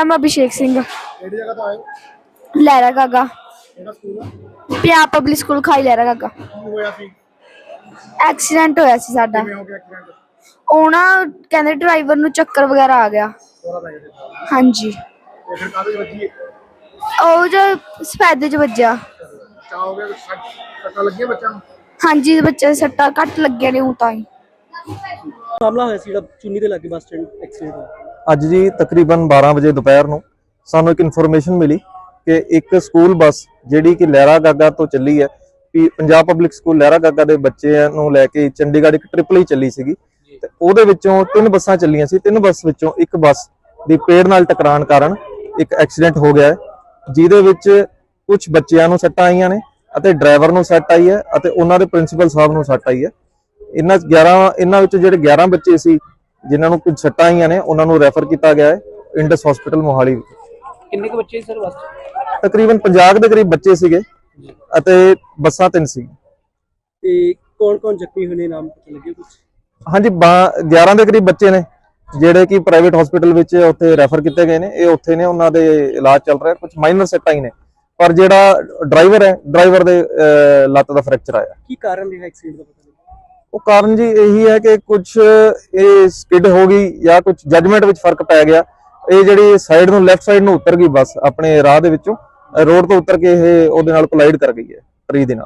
ਨਾਮ ਅਭਿਸ਼ੇਕ ਸਿੰਘ। ਕਿਹੜੀ ਜਗ੍ਹਾ ਤੋਂ ਆਏ ਹੋ? ਲਹਿਰਾ ਗਾਗਾ। ਕਿਹੜਾ ਸਕੂਲ ਆ? ਪੰਜਾਬ ਪਬਲਿਕ ਸਕੂਲ ਖਾਈ ਲਹਿਰਾ ਗਾਗਾ। ਕੀ ਹੋਇਆ ਸੀ? ਐਕਸੀਡੈਂਟ ਹੋਇਆ ਸੀ ਸਾਡਾ। ਕਿਵੇਂ ਹੋ ਗਿਆ ਐਕਸੀਡੈਂਟ ਉਹ ਨਾ ਕਹਿੰਦੇ ਡਰਾਈਵਰ ਨੂੰ ਚੱਕਰ ਵਗੈਰਾ ਆ ਗਿਆ। ਥੋੜਾ ਪੈ ਗਿਆ ਸੀ। ਹਾਂਜੀ। ਤੇ ਫਿਰ ਕਾਹਦੇ 'ਚ ਵੱਜੀ ਉਹ ਜੋ ਸਫੈਦੇ 'ਚ ਵੱਜਿਆ। ਚਾ ਹੋ ਗਿਆ ਸੱਟ ਸੱਟਾਂ ਲੱਗੀਆਂ ਨੂੰ? ਹਾਂਜੀ ਬੱਚੇ ਦੇ ਸੱਟਾਂ ਘੱਟ ਲੱਗੀਆਂ ਨੇ ਉਹ ਤਾਂ ਹੀ। ਮਾਮਲਾ ਹੋਇਆ ਸੀ ਜਿਹੜਾ ਚੁੰਨੀ ਦੇ ਲਾਗੇ ਬੱਸ ਸਟੈਂਡ ਐਕਸੀਡੈਂਟ ਹੋਇਆ। ਅੱਜ ਜੀ ਤਕਰੀਬਨ 12 ਵਜੇ ਦੁਪਹਿਰ ਨੂੰ ਸਾਨੂੰ ਇੱਕ ਇਨਫੋਰਮੇਸ਼ਨ ਮਿਲੀ ਕਿ ਇੱਕ ਸਕੂਲ ਬੱਸ ਜਿਹੜੀ ਕਿ ਲਹਿਰਾ ਗਾਗਾ ਤੋਂ ਚੱਲੀ ਹੈ, ਵੀ ਪੰਜਾਬ ਪਬਲਿਕ ਸਕੂਲ ਲਹਿਰਾ ਗਾਗਾ ਦੇ ਬੱਚਿਆਂ ਨੂੰ ਲੈ ਕੇ ਚੰਡੀਗੜ੍ਹ ਇੱਕ ਟ੍ਰਿਪਲ ਹੀ e ਚੱਲੀ ਸੀਗੀ। ਤੇ ਉਹਦੇ ਵਿੱਚੋਂ ਤਿੰਨ ਬੱਸਾਂ ਚੱਲੀਆਂ ਸੀ। ਤਿੰਨ ਬੱਸ ਵਿੱਚੋਂ ਇੱਕ ਬੱਸ ਦੀ ਪੇੜ ਨਾਲ ਟਕਰਾਣ ਕਾਰਨ ਇੱਕ ਐਕਸੀਡੈਂਟ ਹੋ ਗਿਆ ਹੈ, ਜਿਹਦੇ ਵਿੱਚ ਕੁਝ ਬੱਚਿਆਂ ਨੂੰ ਸੱਟਾਂ ਆਈਆਂ ਨੇ ਅਤੇ ਡਰਾਈਵਰ ਨੂੰ ਸੱਟ ਆਈ ਹੈ ਅਤੇ ਉਹਨਾਂ ਦੇ ਪ੍ਰਿੰਸੀਪਲ ਸਾਹਿਬ ਨੂੰ ਸੱਟ ਆਈ ਹੈ। ਇਹਨਾਂ 'ਚ 11 ਇਹਨਾਂ ਵਿੱਚ ਜਿਹੜੇ 11 ਬੱਚੇ ਸੀ ਜਿਨ੍ਹਾਂ ਨੂੰ ਕੁਝ ਸੱਟਾਂ ਆਈਆਂ ਨੇ ਉਹਨਾਂ ਨੂੰ ਰੈਫਰ ਕੀਤਾ ਗਿਆ ਹੈ ਇੰਡਸ ਹਸਪੀਟਲ ਮੋਹਾਲੀ ਕਿੰਨੇ ਕੁ ਬੱਚੇ ਸੀ ਸਰ ਬੱਸ? ਤਕਰੀਬਨ 50 ਦੇ ਕਰੀਬ ਬੱਚੇ ਸੀਗੇ ਅਤੇ ਬੱਸਾਂ ਤਿੰਨ ਸੀ। ਤੇ ਕੌਣ ਕੌਣ ਜ਼ਖਮੀ ਹੋਏ ਨੇ ਨਾਮ ਪਤਾ ਕੁਝ ਹਾਂਜੀ ਬਾ- 11 ਦੇ ਕਰੀਬ ਬੱਚੇ ਨੇ ਜਿਹੜੇ ਕਿ ਪ੍ਰਾਈਵੇਟ ਹਸਪੀਟਲ ਵਿੱਚ ਉੱਥੇ ਰੈਫਰ ਕੀਤੇ ਗਏ ਨੇ। ਇਹ ਉੱਥੇ ਨੇ ਉਹਨਾਂ ਦੇ ਇਲਾਜ ਚੱਲ ਰਿਹਾ ਕੁਝ ਮਾਈਨਰ ਸੱਟਾਂ ਹੀ ਨੇ। ਪਰ ਜਿਹੜਾ ਡਰਾਈਵਰ ਹੈ ਡਰਾਈਵਰ ਦੇ ਲੱਤ ਦਾ ਫ੍ਰੈਕਚਰ ਆਇਆ। ਕੀ ਕਾਰਨ ਰਿਹਾ ਐਕਸੀਡੈਂਟ ਦਾ ਪਤਾ ਉਹ ਕਾਰਨ ਜੀ ਇਹੀ ਹੈ ਕਿ ਕੁਝ ਇਹ ਸਕਿਡ ਹੋ ਗਈ ਜਾਂ ਕੁਝ ਜਜਮੈਂਟ ਵਿੱਚ ਫ਼ਰਕ ਪੈ ਗਿਆ। ਇਹ ਜਿਹੜੀ ਸਾਈਡ ਨੂੰ ਲੈਫਟ ਸਾਈਡ ਨੂੰ ਉਤਰ ਗਈ ਬੱਸ, ਆਪਣੇ ਰਾਹ ਦੇ ਵਿੱਚੋਂ, ਰੋਡ ਤੋਂ ਉਤਰ ਕੇ ਇਹ ਉਹਦੇ ਨਾਲ ਕੋਲਾਈਡ ਕਰ ਗਈ ਹੈ ਟਰੀ ਦੇ ਨਾਲ।